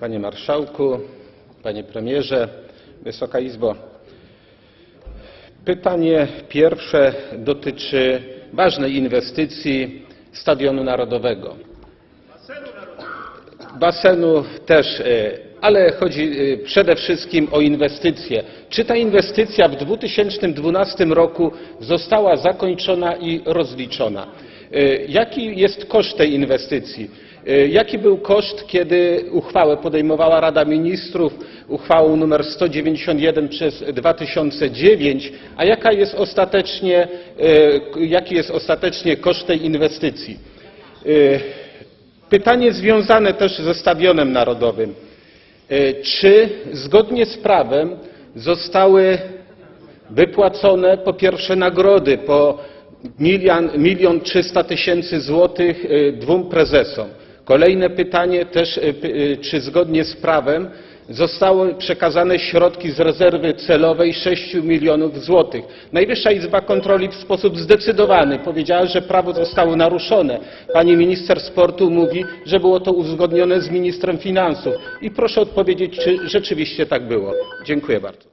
Panie Marszałku, Panie Premierze, Wysoka Izbo. Pytanie pierwsze dotyczy ważnej inwestycji Stadionu Narodowego. Basenu też, e, ale chodzi e, przede wszystkim o inwestycje. Czy ta inwestycja w 2012 roku została zakończona i rozliczona? E, Jaki jest koszt tej inwestycji? E, Jaki był koszt, kiedy uchwałę podejmowała Rada Ministrów, uchwałą nr 191 przez 2009, a jaka jest ostatecznie, e, jaki jest ostatecznie koszt tej inwestycji? Pytanie związane też ze Stadionem Narodowym. Czy zgodnie z prawem zostały wypłacone po pierwsze nagrody po milion, trzysta tysięcy złotych e, dwóm prezesom? Kolejne pytanie też, py- e, czy zgodnie z prawem zostały przekazane środki z rezerwy celowej 6 milionów złotych. Najwyższa Izba Kontroli w sposób zdecydowany powiedziała, że prawo zostało naruszone. Pani minister sportu mówi, że było to uzgodnione z ministrem finansów. I proszę odpowiedzieć, czy rzeczywiście tak było. Dziękuję bardzo.